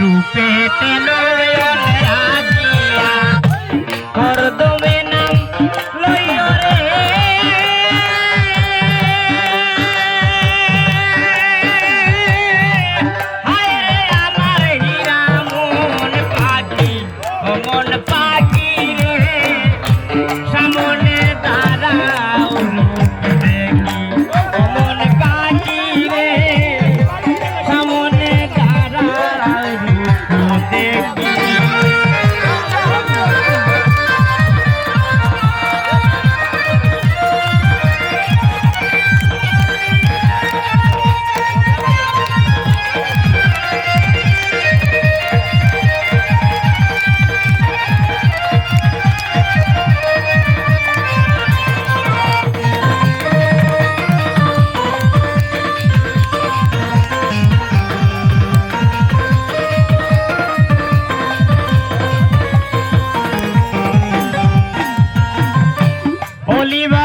রূপে তেলয়ন রাজিয়া করদমে ஒளிவா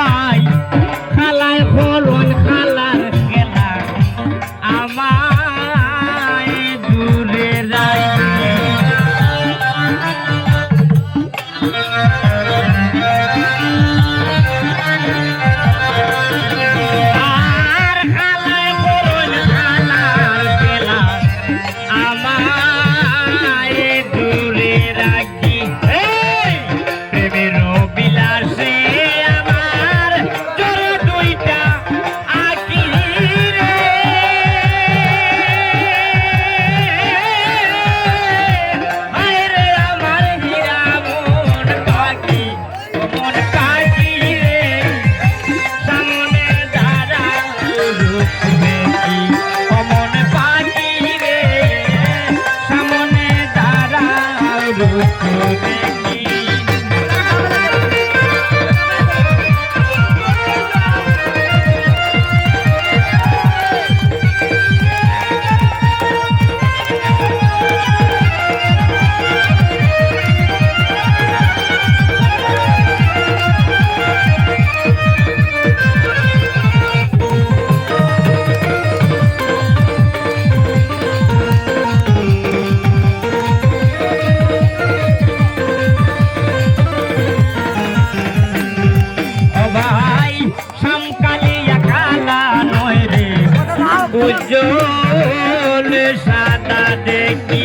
সাদা দেখি।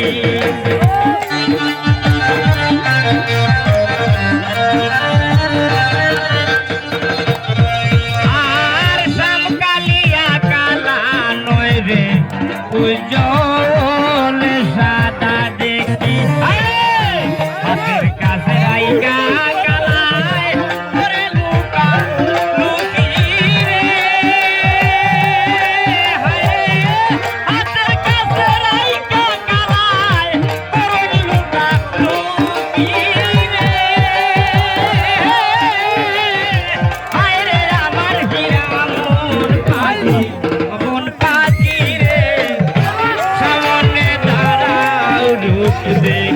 Amen.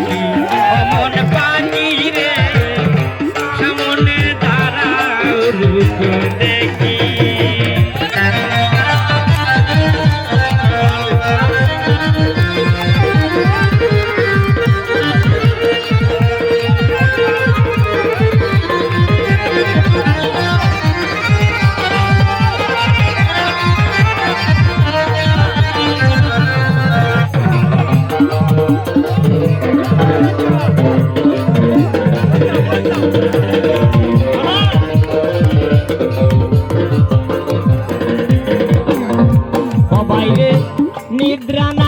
ನಿದ್ರಾನ